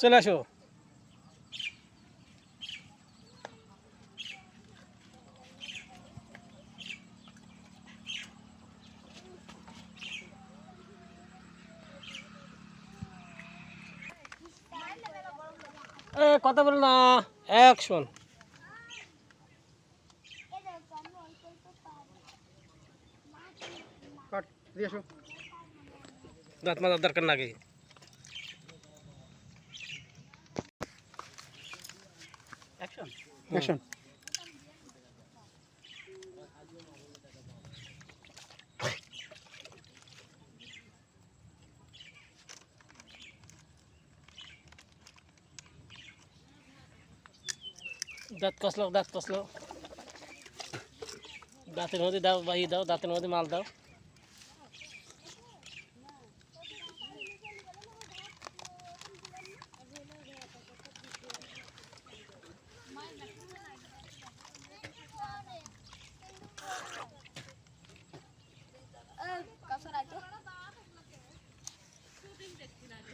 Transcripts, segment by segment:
চলে আসো। এ কথা বল না। অ্যাকশন কাট দিয়ে আসো। দাঁত মাজার দরকার নাকি অ্যাকশন অ্যাকশন দাঁত কষলো দাঁত কষলো দাঁতের মধ্যে দাও বাহি দাও দাঁতের মধ্যে মাল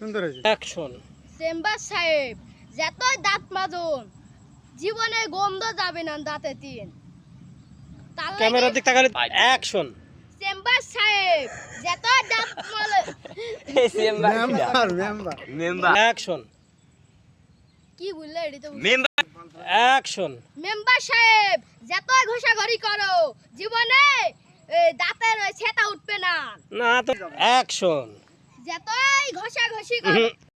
সুন্দর হয়েছে। অ্যাকশন চেম্বার সাহেব যতই দাঁত মাজুন জীবনে গন্ধ যাবে না দাঁতে তিন। ক্যামেরার দিক তাকালে অ্যাকশন চেম্বার সাহেব যতই দাঁত মালে মেম্বার মেম্বার অ্যাকশন কি বললে এটি তো অ্যাকশন মেম্বার সাহেব যতই ঘষাঘষি করো জীবনে দাঁতের ছেতা উঠবে না। না তো অ্যাকশন যতই ঘষাঘষি করো